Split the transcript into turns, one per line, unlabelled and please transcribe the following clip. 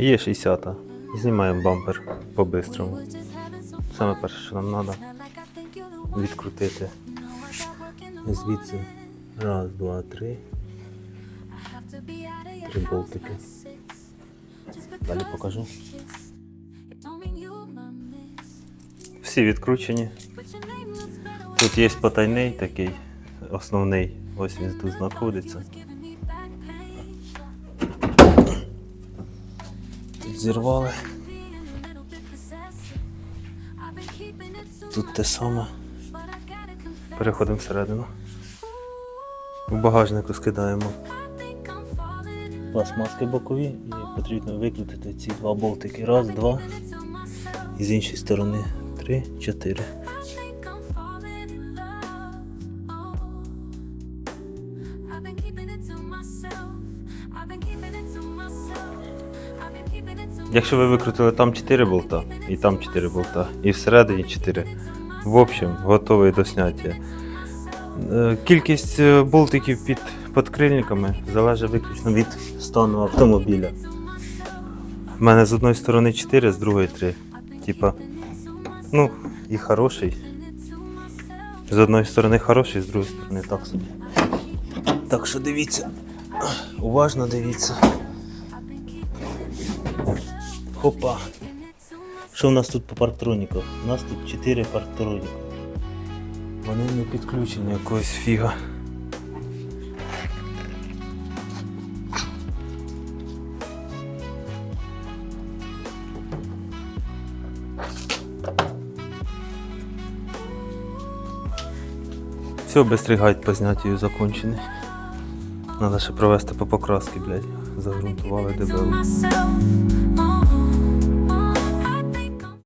Є 60. Знімаємо бампер по-бистрому. Саме перше, що нам треба, відкрутити звідси. Раз, два, три. Три болтики. Далі покажу. Всі відкручені. Тут є потайний такий, основний. Ось він тут знаходиться. Зірвали. Тут те саме. Переходимо всередину. У багажнику скидаємо пластмаски бокові і потрібно викрутити ці два болтики. Раз, два. І з іншої сторони три, чотири. Якщо ви викрутили там 4 болта, і там 4 болта, і всередині 4. В общем, готовий до сняття. Е, Кількість е, болтиків під подкрильниками залежить виключно від стану автомобіля. У мене з одної сторони 4, з другої 3. Типа, ну, і хороший. З одної сторони хороший, з другої сторони так собі. Так що дивіться. Уважно дивіться. Хопа. Що в нас тут по парктроніках? У нас тут 4 парктроніка. Вони не підключені якогось фіга. Все, быстрый гайд по зняттю закончений. Надо ще провести по покраски, блядь. Загрунтували дебело.